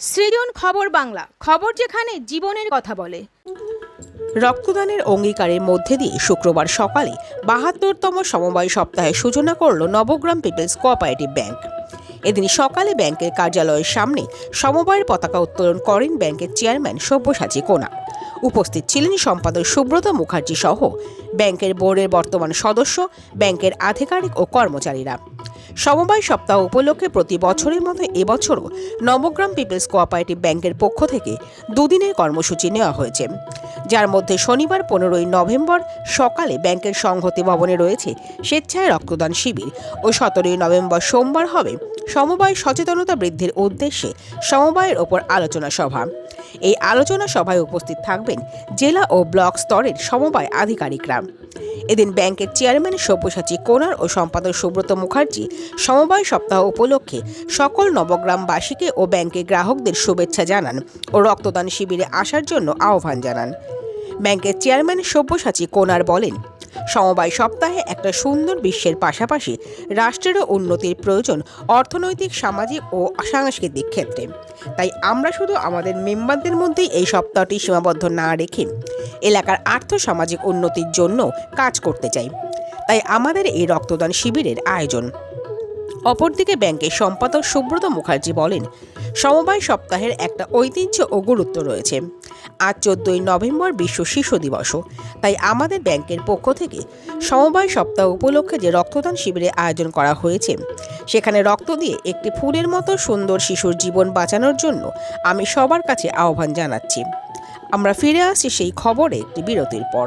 সৃজন খবর বাংলা, খবর যেখানে জীবনের কথা বলে। রক্তদানের অঙ্গীকারের মধ্যে দিয়ে শুক্রবার সকালে বাহাত্তরতম সমবায় সপ্তাহের সূচনা করল নবগ্রাম পিপলস কোঅপারেটিভ ব্যাংক। এদিন সকালে ব্যাংকের কার্যালয়ের সামনে সমবায়ের পতাকা উত্তোলন করেন ব্যাংকের চেয়ারম্যান সব্যসাচী কোনা। উপস্থিত ছিলেন সম্পাদক সুব্রত মুখার্জি সহ ব্যাংকের বোর্ডের বর্তমান সদস্য, ব্যাংকের আধিকারিক ও কর্মচারীরা। সমবায় সপ্তাহ উপলক্ষে প্রতি বছরের মতো এবছরও নবগ্রাম পিপলস কোঅপারেটিভ ব্যাংকের পক্ষ থেকে দুদিনের কর্মসূচি নেওয়া হয়েছে। যার মধ্যে শনিবার পনেরোই নভেম্বর সকালে ব্যাংকের সংহতি ভবনে রয়েছে স্বেচ্ছায় রক্তদান শিবির ও সতেরোই নভেম্বর সোমবার হবে সমবায় সচেতনতা বৃদ্ধির উদ্দেশ্যে সমবায়ের ওপর আলোচনা সভা। এই আলোচনা সভায় উপস্থিত থাকবেন জেলা ও ব্লক স্তরের সমবায় আধিকারিকরা। এদিন ব্যাংকের চেয়ারম্যান সব্যসাচী কোনার ও সম্পাদক সুব্রত মুখার্জি সমবায় সপ্তাহ উপলক্ষে সকল নবগ্রামবাসীকে ও ব্যাংকের গ্রাহকদের শুভেচ্ছা জানান ও রক্তদান শিবিরে আসার জন্য আহ্বান জানান। ব্যাংকের চেয়ারম্যান সব্যসাচী কোনার বলেন, সমবায় সপ্তাহে একটা সুন্দর বিশ্বের পাশাপাশি রাষ্ট্রেরও উন্নতির প্রয়োজন অর্থনৈতিক, সামাজিক ও সাংস্কৃতিক ক্ষেত্রে। তাই আমরা শুধু আমাদের মেম্বারদের মধ্যেই এই সপ্তাহটি সীমাবদ্ধ না রেখে এলাকার আর্থ সামাজিক উন্নতির জন্য কাজ করতে চাই। তাই আমাদের এই রক্তদান শিবিরের আয়োজন। অপরদিকে ব্যাংকের সম্পাদক সুব্রত মুখার্জি বলেন, সমবায় সপ্তাহের একটা ঐতিহ্য ও গুরুত্ব রয়েছে। আজ চোদ্দই নভেম্বর বিশ্ব শিশু দিবসও তাই আমাদের ব্যাংকের পক্ষ থেকে সমবায় সপ্তাহ উপলক্ষে যে রক্তদান শিবিরের আয়োজন করা হয়েছে, সেখানে রক্ত দিয়ে একটি ফুলের মতো সুন্দর শিশুর জীবন বাঁচানোর জন্য আমি সবার কাছে আহ্বান জানাচ্ছি। আমরা ফিরে আসি সেই খবরে একটি বিরতির পর।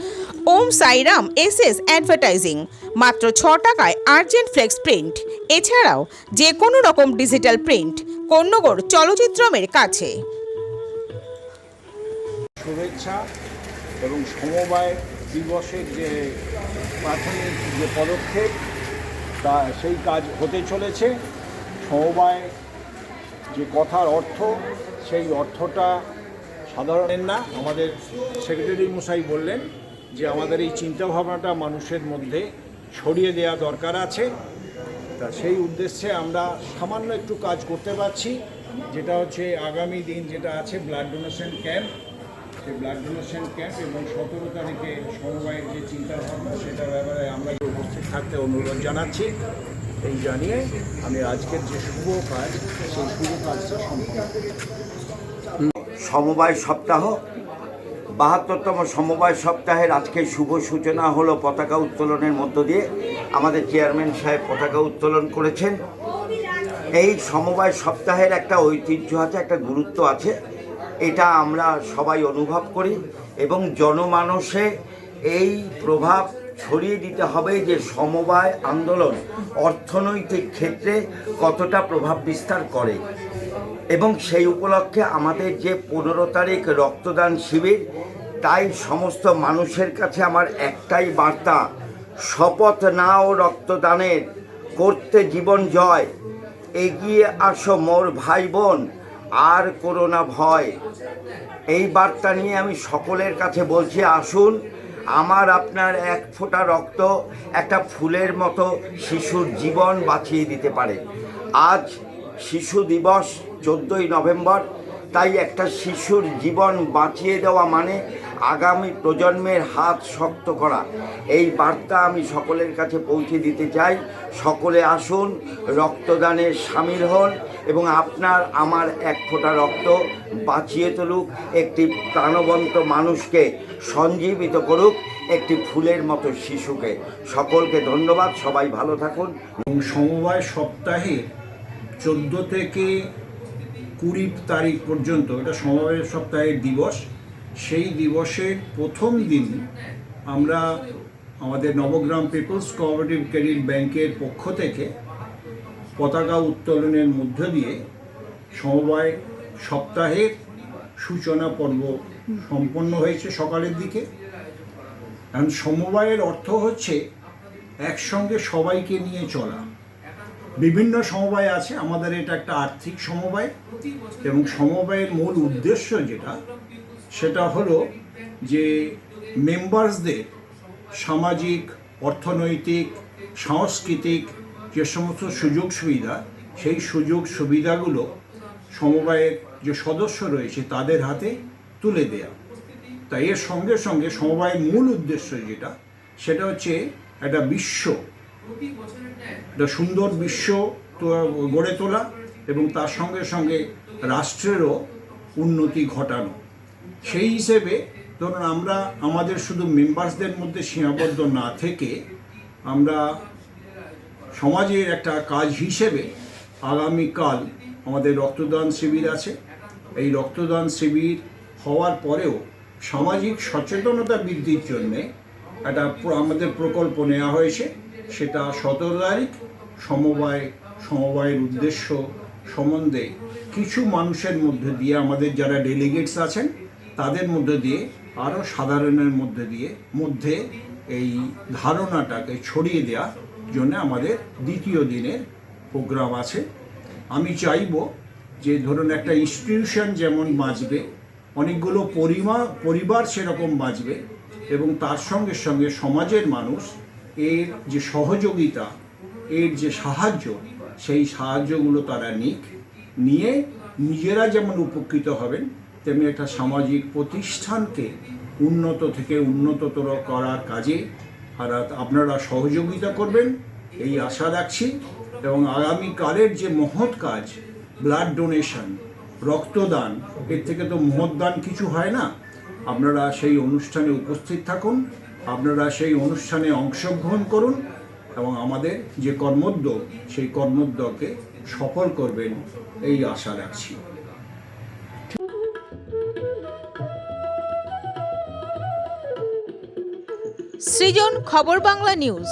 Om Sairam S S advertising, মাত্র ছ টাকায় আর্জেন্ট ফ্লেক্স প্রিন্ট। এছাড়াও যে কোনো রকম ডিজিটাল প্রিন্ট কন্যগর চলচ্চিত্রমের কাছে। শুভেচ্ছা এবং সমবায় দিবসের যে প্রাথমিক যে পদক্ষেপ, তা সেই কাজ হতে চলেছে। সমবায় যে কথার অর্থ, সেই অর্থটা সাধারণের না, আমাদের সেক্রেটারি মশাই বললেন। যে আমাদের এই চিন্তাভাবনাটা মানুষের মধ্যে ছড়িয়ে দেওয়া দরকার আছে। তা সেই উদ্দেশ্যে আমরা সামান্য একটু কাজ করতে পারছি, যেটা হচ্ছে আগামী দিন যেটা আছে ব্লাড ডোনেশন ক্যাম্প সেই ব্লাড ডোনেশন ক্যাম্প এবং সতেরো তারিখে সমবায়ের যে চিন্তাভাবনা, সেটার ব্যাপারে আমরা উপস্থিত থাকতে অনুরোধ জানাচ্ছি। এই জানিয়ে আমি আজকের যে শুভ কাজ, সেই শুভ কাজটা সমবায় সপ্তাহ বাহাত্তরতম সমবায় সপ্তাহের আজকে শুভ সূচনা হলো পতাকা উত্তোলনের মধ্য দিয়ে। আমাদের চেয়ারম্যান সাহেব পতাকা উত্তোলন করেছেন। এই সমবায় সপ্তাহের একটা ঐতিহ্য আছে, একটা গুরুত্ব আছে। এটা আমরা সবাই অনুভব করি এবং জনমানসে এই প্রভাব ছড়িয়ে দিতে হবে যে সমবায় আন্দোলন অর্থনৈতিক ক্ষেত্রে কতটা প্রভাব বিস্তার করে। এবং সেই উপলক্ষে আমাদের যে পনেরো তারিখ রক্তদান শিবির, তাই সমস্ত মানুষের কাছে আমার একটাই বার্তা, শপথ নাও রক্তদানের, করতে জীবন জয়, এগিয়ে আসো মোর ভাই বোন আর করোনা ভয়। এই বার্তা নিয়ে আমি সকলের কাছে বলছি, আসুন, আমার আপনার এক ফোঁটা রক্ত একটা ফুলের মতো শিশুর জীবন বাঁচিয়ে দিতে পারে। আজ শিশু দিবস চোদ্দোই নভেম্বর। তাই একটা শিশুর জীবন বাঁচিয়ে দেওয়া মানে আগামী প্রজন্মের হাত শক্ত করা। এই বার্তা আমি সকলের কাছে পৌঁছে দিতে চাই। সকলে আসুন, রক্তদানে সামিল হন এবং আপনার, আমার এক ফোঁটা রক্ত বাঁচিয়ে তুলুক। একটি প্রাণবন্ত মানুষকে সঞ্জীবিত করুক, একটি ফুলের মতো শিশুকে। সকলকে ধন্যবাদ, সবাই ভালো থাকুন। এবং সমবায় সপ্তাহে চোদ্দ থেকে কুড়ি তারিখ পর্যন্ত, এটা সমবায় সপ্তাহের দিবস, সেই দিবসের প্রথম দিন আমরা আমাদের নবগ্রাম পিপলস কোঅপারেটিভ ক্রেডিট ব্যাংকের পক্ষ থেকে পতাকা উত্তোলনের মধ্য দিয়ে সমবায় সপ্তাহের সূচনা পর্ব সম্পন্ন হয়েছে সকালের দিকে। কারণ সমবায়ের অর্থ হচ্ছে একসঙ্গে সবাইকে নিয়ে চলা। বিভিন্ন সমবায় আছে, আমাদের এটা একটা আর্থিক সমবায় এবং সমবায়ের মূল উদ্দেশ্য যেটা, সেটা হলো যে মেম্বার্সদের সামাজিক, অর্থনৈতিক, সাংস্কৃতিক যে সমস্ত সুযোগ সুবিধা, সেই সুযোগ সুবিধাগুলো সমবায়ের যে সদস্য রয়েছে তাদের হাতে তুলে দেয়া। তাই এর সঙ্গে সঙ্গে সমবায়ের মূল উদ্দেশ্য যেটা, সেটা হচ্ছে একটা বিশ্ব একটা সুন্দর বিশ্ব গড়ে তোলা এবং তার সঙ্গে সঙ্গে রাষ্ট্রেরও উন্নতি ঘটানো। সেই হিসেবে ধরুন আমরা আমাদের শুধু মেম্বার্সদের মধ্যে সীমাবদ্ধ না থেকে আমরা সমাজের একটা কাজ হিসেবে আগামীকাল আমাদের রক্তদান শিবির আছে। এই রক্তদান শিবির হওয়ার পরেও সামাজিক সচেতনতা বৃদ্ধির জন্যে একটা আমাদের প্রকল্প নেওয়া হয়েছে। সেটা সতেরো তারিখ সমবায়, সমবায়ের উদ্দেশ্য সম্বন্ধে কিছু মানুষের মধ্যে দিয়ে, আমাদের যারা ডেলিগেটস আছেন, তাদের মধ্যে দিয়ে আরও সাধারণের মধ্যে দিয়ে, মধ্যে এই ধারণাটাকে ছড়িয়ে দেওয়ার জন্য আমাদের দ্বিতীয় দিনের প্রোগ্রাম আছে। আমি চাইব যে ধরুন একটা ইনস্টিটিউশন যেমন বাঁচবে অনেকগুলো পরিমা, পরিবার সেরকম বাঁচবে এবং তার সঙ্গে সঙ্গে সমাজের মানুষ এর যে সহযোগিতা, এর যে সাহায্য, সেই সাহায্যগুলো তারা নিক। নিয়ে নিজেরা যেমন উপকৃত হবেন, তেমনি একটা সামাজিক প্রতিষ্ঠানকে উন্নত থেকে উন্নততর করার কাজে আর আপনারা সহযোগিতা করবেন, এই আশা রাখছি। এবং আগামীকালের যে মহৎ কাজ ব্লাড ডোনেশন রক্তদান, এর থেকে তো মহৎ দান কিছু হয় না। আপনারা সেই অনুষ্ঠানে উপস্থিত থাকুন। আপনারা সেই অনুষ্ঠানে অংশগ্রহণ করুন এবং আমাদের যে কর্মোদ্যোগ সেই কর্মোদ্যোগকে সফল করবেন এই আশা রাখছি। সৃজন খবর বাংলা নিউজ।